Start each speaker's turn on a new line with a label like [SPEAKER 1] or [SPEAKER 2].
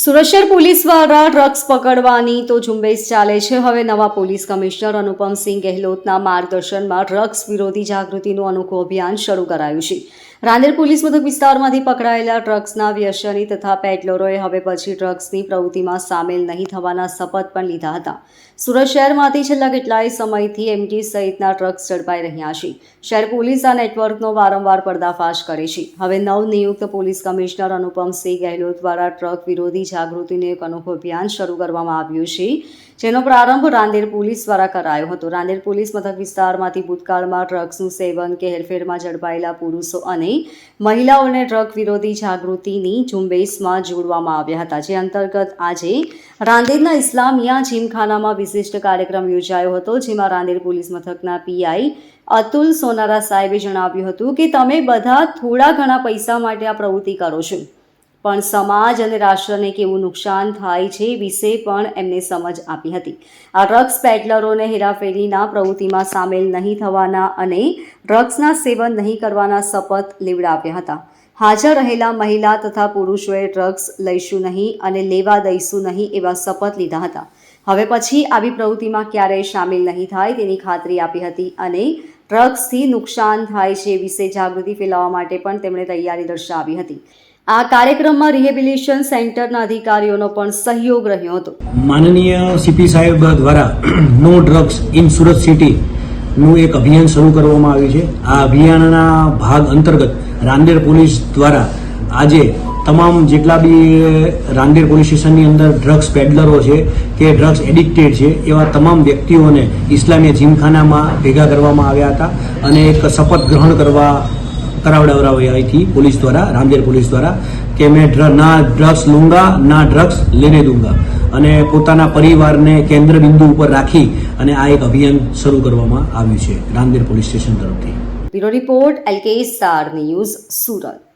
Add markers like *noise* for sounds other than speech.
[SPEAKER 1] સુરત શહેર પોલીસ દ્વારા ડ્રગ્સ પકડવાની તો ઝુંબેશ ચાલે છે. હવે નવા પોલીસ કમિશનર અનુપમસિંહ ગેહલોતના માર્ગદર્શનમાં ડ્રગ્સ વિરોધી જાગૃતિનું અનોખું અભિયાન શરૂ કરાયું છે. રાંદેર પોલીસ મથક વિસ્તારમાંથી પકડાયેલા ડ્રગ્સના વ્યસની તથા પેટલરોએ હવે પછી ડ્રગ્સની પ્રવૃત્તિમાં સામેલ નહીં થવાના શપથ પણ લીધા હતા. સુરત શહેરમાંથી છેલ્લા કેટલાય સમયથી એમટી સહિતના ડ્રગ્સ ઝડપાઈ રહ્યા છે. શહેર પોલીસ આ નેટવર્કનો વારંવાર પર્દાફાશ કરે છે. હવે નવનિયુક્ત પોલીસ કમિશનર અનુપમસિંહ ગેહલોત દ્વારા ડ્રગ વિરોધી જાગૃતિનું એક અનોખું અભિયાન શરૂ કરવામાં આવ્યું છે, જેનો પ્રારંભ રાંદેર પોલીસ દ્વારા કરાયો હતો. રાંદેર પોલીસ મથક વિસ્તારમાંથી ભૂતકાળમાં ડ્રગ્સનું સેવન કે હેરફેરમાં ઝડપાયેલા પુરુષો અને મહિલાઓને ડ્રગ વિરોધી જાગૃતિની ઝુંબેશમાં જોડવામાં આવ્યા હતા. જે અંતર્ગત આજે રાંદેરના ઇસ્લામિયા જીમખાનામાં વિશિષ્ટ કાર્યક્રમ યોજાયો હતો, જેમાં રાંદેર પોલીસ મથકના પીઆઈ અતુલ સોનારા સાહેબે જણાવ્યું હતું કે, તમે બધા થોડા ઘણા પૈસા માટે આ પ્રવૃત્તિ કરો છો. પણ સમાજ અને રાષ્ટ્રને કેવું નુકસાન થાય છે વિશે પણ એમને સમજ આપી હતી. આ ડ્રગ્સ પેડલરોને હેરાફેરીના પ્રવૃત્તિમાં સામેલ નહીં થવાના અને ડ્રગ્સના સેવન નહીં કરવાના શપથ લેવડાવ્યા હતા. હાજર રહેલા મહિલા તથા પુરુષોએ ડ્રગ્સ લઈશું નહીં અને લેવા દઈશું નહીં એવા શપથ લીધા હતા. હવે પછી આવી પ્રવૃત્તિમાં ક્યારેય સામેલ નહીં થાય તેની ખાતરી આપી હતી અને ડ્રગ્સથી નુકસાન થાય છે વિશે જાગૃતિ ફેલાવવા માટે પણ તેમણે તૈયારી દર્શાવી હતી. આ કાર્યક્રમમાં રિહેબિલિટેશન સેન્ટરના અધિકારીઓનો પણ સહયોગ રહ્યો હતો.
[SPEAKER 2] માનનીય સીપી સાહેબ દ્વારા *clears throat* no drugs in Surat city નું એક અભિયાન શરૂ કરવામાં આવ્યું છે. આ અભિયાનના ભાગ અંતર્ગત રાંદેર પોલીસ દ્વારા આજે તમામ જેટલા બી રાંદેર પોલીસ સ્ટેશનની અંદર ડ્રગ્સ પેડલરો છે કે ડ્રગ્સ એડિક્ટેડ છે, એવા તમામ વ્યક્તિઓને ઇસ્લામિયા જીમખાનામાં ભેગા કરવામાં આવ્યા હતા અને એક શપથ ગ્રહણ કરવા કરાવડાવડાવ્યા અહીંથી પોલીસ દ્વારા, રાંદેર પોલીસ દ્વારા, કે મેં ના ડ્રગ્સ લૂંગા, ના ડ્રગ્સ લેને દૂંગા. અને પોતાના પરિવારને કેન્દ્ર બિંદુ ઉપર રાખી અને આ એક અભિયાન શરૂ કરવામાં આવ્યું છે રાંદેર પોલીસ સ્ટેશન તરફથી.
[SPEAKER 1] Bureau report LK star news, Surat.